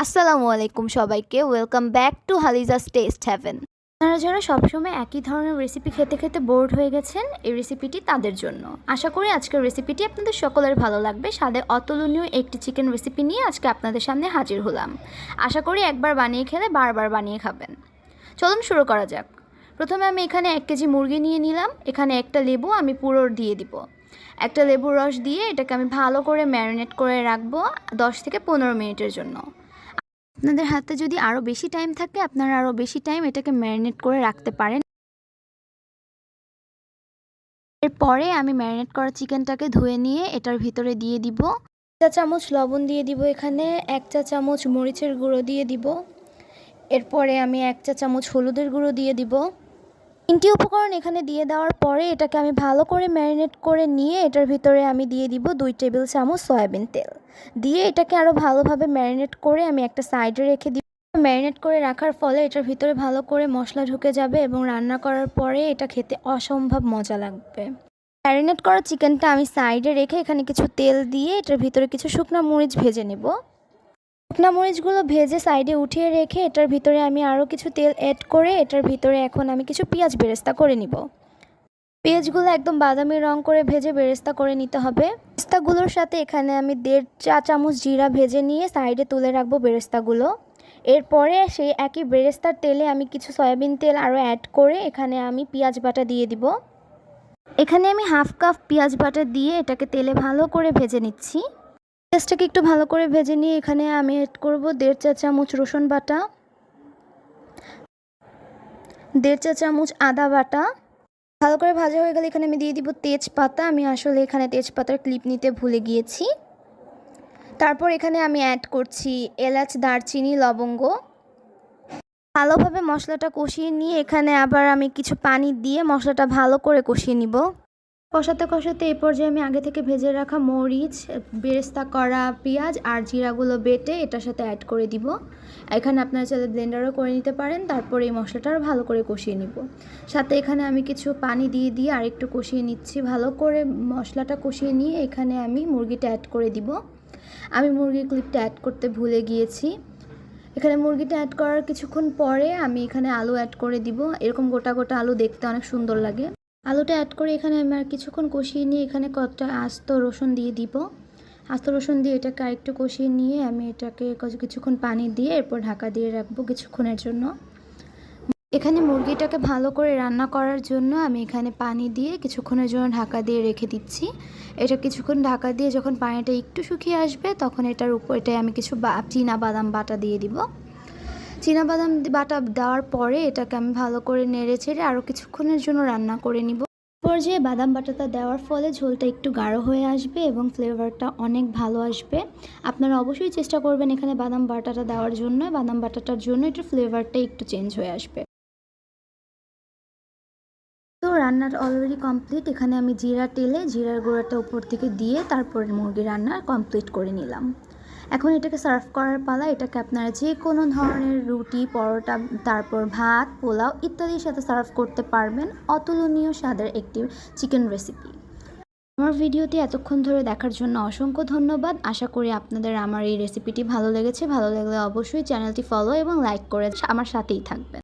আসসালামু আলাইকুম সবাইকে। Welcome back to Halija's taste haven আপনারা যারা সবসময় একই ধরনের রেসিপি খেতে খেতে বোর্ড হয়ে গেছেন এই রেসিপিটি তাদের জন্য। আশা করি আজকের রেসিপিটি আপনাদের সকলের ভালো লাগবে। স্বাদে অতুলনীয় একটি চিকেন রেসিপি নিয়ে আজকে আপনাদের সামনে হাজির হলাম। আশা করি একবার বানিয়ে খেলে বারবার বানিয়ে খাবেন। চলুন শুরু করা যাক। প্রথমে আমি এখানে এক কেজি মুরগি নিয়ে নিলাম। এখানে একটা লেবু আমি পুরো দিয়ে দিব। একটা লেবুর রস দিয়ে এটাকে আমি ভালো করে ম্যারিনেট করে রাখব দশ থেকে পনেরো মিনিটের জন্য। আপনাদের হাতে যদি আরও বেশি টাইম থাকে, আপনারা আরও বেশি টাইম এটাকে ম্যারিনেট করে রাখতে পারেন। এরপরে আমি ম্যারিনেট করা চিকেনটাকে ধুয়ে নিয়ে এটার ভিতরে দিয়ে দিব। চা চামচ লবণ দিয়ে দিব এখানে, এক চা চামচ মরিচের গুঁড়ো দিয়ে দিব। এরপরে আমি এক চা চামচ হলুদের গুঁড়ো দিয়ে দিব। তিনটি উপকরণ এখানে দিয়ে দেওয়ার পরে এটাকে আমি ভালো করে ম্যারিনেট করে নিয়ে এটার ভিতরে আমি দিয়ে দিব দুই টেবিল চামচ সয়াবিন তেল। দিয়ে এটাকে আরও ভালোভাবে ম্যারিনেট করে আমি একটা সাইডে রেখে দিব। ম্যারিনেট করে রাখার ফলে এটার ভিতরে ভালো করে মশলা ঢুকে যাবে এবং রান্না করার পরে এটা খেতে অসম্ভব মজা লাগবে। ম্যারিনেট করা চিকেনটা আমি সাইডে রেখে এখানে কিছু তেল দিয়ে এটার ভিতরে কিছু শুকনো মরিচ ভেজে নেব। শুকনো মরিচগুলো ভেজে সাইডে উঠিয়ে রেখে এটার ভিতরে আমি আরও কিছু তেল অ্যাড করে এটার ভিতরে এখন আমি কিছু পেঁয়াজ বেরেস্তা করে নিব। পেঁয়াজগুলো একদম বাদামি রং করে ভেজে বেরেস্তা করে নিতে হবে। বেরেস্তাগুলোর সাথে এখানে আমি দেড় চা চামচ জিরা ভেজে নিয়ে সাইডে তুলে রাখব বেরেস্তাগুলো। এরপরে সেই একই বেরেস্তার তেলে আমি কিছু সয়াবিন তেল আরও অ্যাড করে এখানে আমি পেঁয়াজ বাটা দিয়ে দিব। এখানে আমি হাফ কাপ পেঁয়াজ বাটা দিয়ে এটাকে তেলে ভালো করে ভেজে নিচ্ছি। পেঁয়াজটাকে একটু ভালো করে ভেজে নিয়ে এখানে আমি অ্যাড করব দেড় চা চামচ রসুন বাটা, দেড় চা চামচ আদা বাটা। ভালো করে ভাজা হয়ে গেলে এখানে আমি দিয়ে দিব তেজপাতা। আমি আসলে এখানে তেজপাতার ক্লিপ নিতে ভুলে গিয়েছি। তারপর এখানে আমি অ্যাড করছি এলাচ, দারচিনি, লবঙ্গ। ভালোভাবে মশলাটা কষিয়ে নিয়ে এখানে আবার আমি কিছু পানি দিয়ে মশলাটা ভালো করে কষিয়ে নিব। কষাতে কষাতে এই পর্যায়ে আমি আগে থেকে ভেজে রাখা মরিচ, বেরেস্তা করা পেঁয়াজ আর জিরাগুলো বেটে এটার সাথে অ্যাড করে দিব। এখানে আপনারা চাইলে ব্লেন্ডারও করে নিতে পারেন, তারপর এই মশলাটা ভালো করে কষিয়ে নিব। সাথে এখানে আমি কিছু পানি দিয়ে দিয়ে আর একটু কষিয়ে নিচ্ছি, ভালো করে মশলাটা কষিয়ে নিয়ে এখানে আমি মুরগিটা অ্যাড করে দিব। আমি মুরগির ক্লিপটা অ্যাড করতে ভুলে গিয়েছি। এখানে মুরগিটা অ্যাড করার কিছুক্ষণ পরে আমি এখানে আলু অ্যাড করে দিব। এরকম গোটা গোটা আলু দেখতে অনেক সুন্দর লাগে। আলুটা অ্যাড করে এখানে আমি আর কিছুক্ষণ কষিয়ে নিয়ে এখানে কতটা আস্ত রসুন দিয়ে দিব। আস্ত রসুন দিয়ে এটাকে আরেকটু কষিয়ে নিয়ে আমি এটাকে কিছুক্ষণ পানি দিয়ে এরপর ঢাকা দিয়ে রাখব কিছুক্ষণের জন্য। এখানে মুরগিটাকে ভালো করে রান্না করার জন্য আমি এখানে পানি দিয়ে কিছুক্ষণের জন্য ঢাকা দিয়ে রেখে দিচ্ছি। এটা কিছুক্ষণ ঢাকা দিয়ে যখন পানিটা একটু শুকিয়ে আসবে তখন এটার উপর এটাই আমি কিছু চীনা বাদাম বাটা দিয়ে দিব। বাদাম বাটা দেওয়ার পরে এটাকে আমি ভালো করে নেড়ে ছেড়ে আরও কিছুক্ষণের জন্য রান্না করে নিব। পর্যায়ে বাদাম বাটাটা দেওয়ার ফলে ঝোলটা একটু গাঢ় হয়ে আসবে এবং ফ্লেভারটা অনেক ভালো আসবে। আপনারা অবশ্যই চেষ্টা করবেন এখানে বাদাম বাটাটা দেওয়ার জন্য। বাদাম বাটাটার জন্য এটার ফ্লেভারটা একটু চেঞ্জ হয়ে আসবে। তো রান্নার অলরেডি কমপ্লিট। এখানে আমি জিরা টেলে জিরার গুঁড়াটা উপর থেকে দিয়ে তারপর মুরগি রান্না কমপ্লিট করে নিলাম। এখন এটাকে সার্ভ করার পালা, এটাকে আপনারা যে কোনো ধরনের রুটি, পরোটা, তারপর ভাত, পোলাও ইত্যাদির সাথে সার্ভ করতে পারবেন। অতুলনীয় স্বাদের একটি চিকেন রেসিপি আমার ভিডিওটি এতক্ষণ ধরে দেখার জন্য অসংখ্য ধন্যবাদ। আশা করি আপনাদের আমার এই রেসিপিটি ভালো লেগেছে। ভালো লাগলে অবশ্যই চ্যানেলটি ফলো এবং লাইক করে আমার সাথেই থাকবেন।